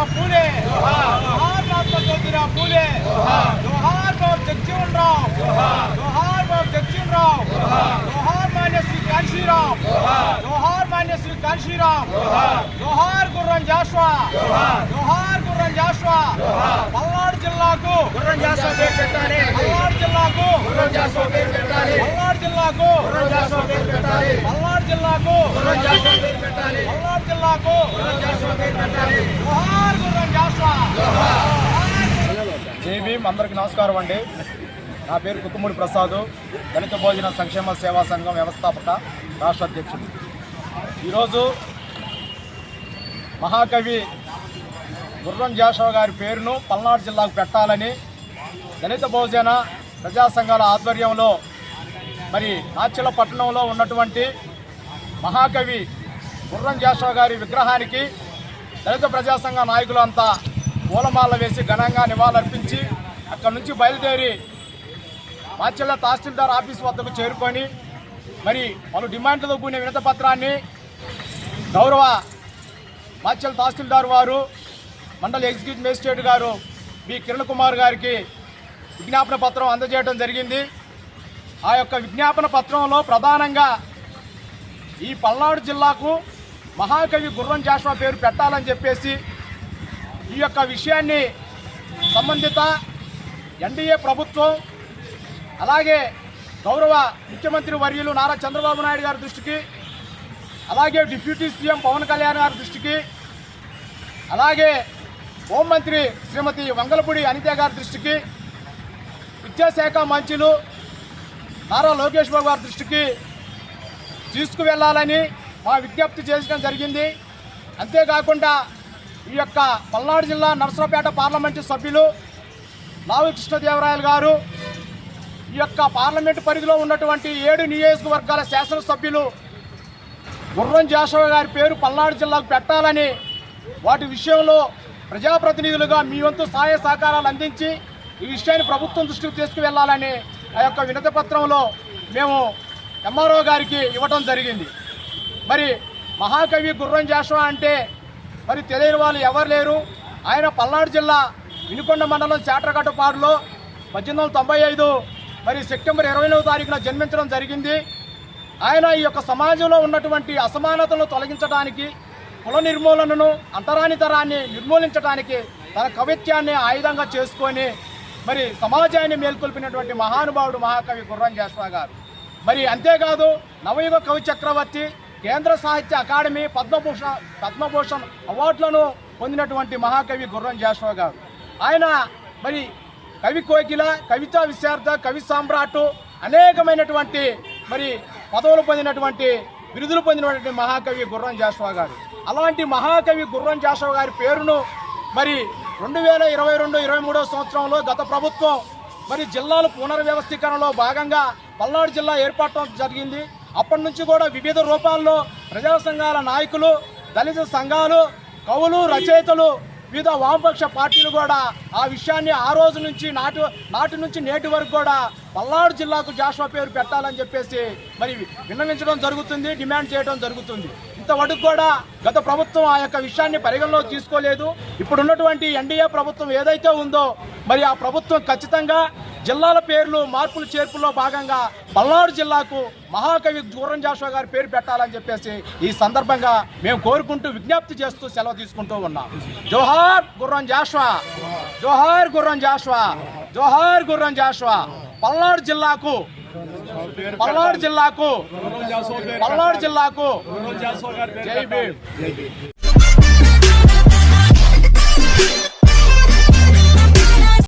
फूले जोहार महात्मा ज्योतिराव फूले जोहार बाबा जगजीवन राव जोहार बाबा जगजीवन राव जोहार मान्य श्री कांशीराम जोहार मान्य श्री कांशीराम जोहार గుర్రం జాషువా జోహార్ గుర్రం జాషువా పల్నాడు జిల్లాకు గుర్రం జాషువా పేరు పెట్టాలి పల్నాడు జిల్లాకు గుర్రం జాషువా పేరు పెట్టాలి పల్నాడు జిల్లాకు గుర్రం జాషువా పేరు పెట్టాలి పల్నాడు జిల్లాకు గుర్రం జాషువా పేరు పెట్టాలి పల్నాడు జిల్లాకు అందరికి నమస్కారం అండి. నా పేరు కుక్కుమూడి ప్రసాద్. దళిత భోజన సంక్షేమ సేవా సంఘం వ్యవస్థాపక రాష్ట్ర అధ్యక్షుడు. ఈరోజు మహాకవి గుర్రం జాషవ గారి పేరును పల్నాడు జిల్లాకు పెట్టాలని దళిత భోజన ప్రజా సంఘాల ఆధ్వర్యంలో మరి నాచల పట్టణంలో ఉన్నటువంటి మహాకవి గుర్రం జాషవ గారి విగ్రహానికి దళిత ప్రజాసంఘ నాయకులంతా నాయకులు అంతా పూలమాల వేసి ఘనంగా నివాళులర్పించి అక్కడి నుంచి బయలుదేరి మాచెల్ల తహసీల్దార్ ఆఫీస్ వద్దకు చేరుకొని మరి పలు డిమాండ్లతో కూడిన వినత పత్రాన్ని గౌరవ మాచెల్ తహసీల్దార్ వారు మండల ఎగ్జిక్యూటివ్ మేజిస్ట్రేట్ గారు బి. కిరణ్ కుమార్ గారికి విజ్ఞాపన పత్రం అందజేయడం జరిగింది. ఆ యొక్క విజ్ఞాపన పత్రంలో ప్రధానంగా ఈ పల్నాడు జిల్లాకు మహాకవి గుర్రం జాషువా పేరు పెట్టాలని చెప్పేసి ఈ యొక్క విషయాన్ని సంబంధిత ఎన్డీఏ ప్రభుత్వం అలాగే గౌరవ ముఖ్యమంత్రి వర్యులు నారా చంద్రబాబు నాయుడు గారి దృష్టికి అలాగే డిప్యూటీ సీఎం పవన్ కళ్యాణ్ గారి దృష్టికి అలాగే హోంమంత్రి శ్రీమతి వంగలపూడి అనిత గారి దృష్టికి విద్యాశాఖ మంత్రులు నారా లోకేష్ బాబు గారి దృష్టికి తీసుకువెళ్ళాలని మా విజ్ఞప్తి చేసడం జరిగింది. అంతేకాకుండా ఈ యొక్క పల్నాడు జిల్లా నరసరావుపేట పార్లమెంటు సభ్యులు లావు కృష్ణదేవరాయలు గారు ఈ యొక్క పార్లమెంటు పరిధిలో ఉన్నటువంటి ఏడు నియోజకవర్గాల శాసనసభ్యులు గుర్రం జాషవ గారి పేరు పల్నాడు జిల్లాకు పెట్టాలని వాటి విషయంలో ప్రజాప్రతినిధులుగా మీ వంతు సహాయ సహకారాలు అందించి ఈ విషయాన్ని ప్రభుత్వం దృష్టికి తీసుకువెళ్ళాలని ఆ యొక్క వినతి పత్రంలో మేము ఎంఆర్ఓ గారికి ఇవ్వటం జరిగింది. మరి మహాకవి గుర్రం జాషువా అంటే మరి తెలియని వాళ్ళు ఎవరు లేరు. ఆయన పల్నాడు జిల్లా వినుకొండ మండలం చాట్రగట్టపాడులో పద్దెనిమిది వందల తొంభై ఐదు మరి సెప్టెంబర్ ఇరవై తారీఖున జన్మించడం జరిగింది. ఆయన ఈ యొక్క సమాజంలో ఉన్నటువంటి అసమానతలను తొలగించడానికి కుల నిర్మూలనను అంతరానితరాన్ని నిర్మూలించడానికి తన కవిత్యాన్ని ఆయుధంగా చేసుకొని మరి సమాజాన్ని మేల్కొల్పినటువంటి మహానుభావుడు మహాకవి గుర్రం జాషువా గారు. మరి అంతేకాదు నవయుగ కవి చక్రవర్తి కేంద్ర సాహిత్య అకాడమీ పద్మభూషణ్ పద్మభూషణ్ అవార్డులను పొందినటువంటి మహాకవి గుర్రం జాషువా గారు. ఆయన మరి కవి కోకిల కవితా విశారద కవి సామ్రాట్ అనేకమైనటువంటి మరి పదవులు పొందినటువంటి బిరుదులు పొందినటువంటి మహాకవి గుర్రం జాషువా గారు. అలాంటి మహాకవి గుర్రం జాషువా గారి పేరును మరి రెండు వేల ఇరవై రెండు ఇరవై మూడో సంవత్సరంలో గత ప్రభుత్వం మరి జిల్లాల పునర్వ్యవస్థీకరణలో భాగంగా పల్నాడు జిల్లా ఏర్పడటం జరిగింది. అప్పటి నుంచి కూడా వివిధ రూపాల్లో ప్రజా సంఘాల నాయకులు దళిత సంఘాలు కవులు రచయితలు వివిధ వామపక్ష పార్టీలు కూడా ఆ విషయాన్ని ఆ రోజు నుంచి నాటి నాటి నుంచి నేటి వరకు కూడా పల్నాడు జిల్లాకు జాషువా పేరు పెట్టాలని చెప్పేసి మరి విన్నవించడం జరుగుతుంది డిమాండ్ చేయడం జరుగుతుంది. ఇంతవరకు కూడా గత ప్రభుత్వం ఆ యొక్క విషయాన్ని పరిగణలోకి తీసుకోలేదు. ఇప్పుడున్నటువంటి ఎన్డీఏ ప్రభుత్వం ఏదైతే ఉందో మరి ఆ ప్రభుత్వం ఖచ్చితంగా జిల్లాల పేర్లు మార్పులు చేర్పుల్లో భాగంగా పల్నాడు జిల్లాకు మహాకవి గుర్రం జాషువా గారి పేరు పెట్టాలని చెప్పేసి ఈ సందర్భంగా మేము కోరుకుంటూ విజ్ఞప్తి చేస్తూ సెలవు తీసుకుంటూ ఉన్నాం. జోహార్ గుర్రం జాషువా! జోహార్ గుర్రం జాషువా! జోహార్ గుర్రం జాషువా! పల్నాడు జిల్లాకు పల్నాడు జిల్లాకు పల్నాడు జిల్లాకు జై భీమ్.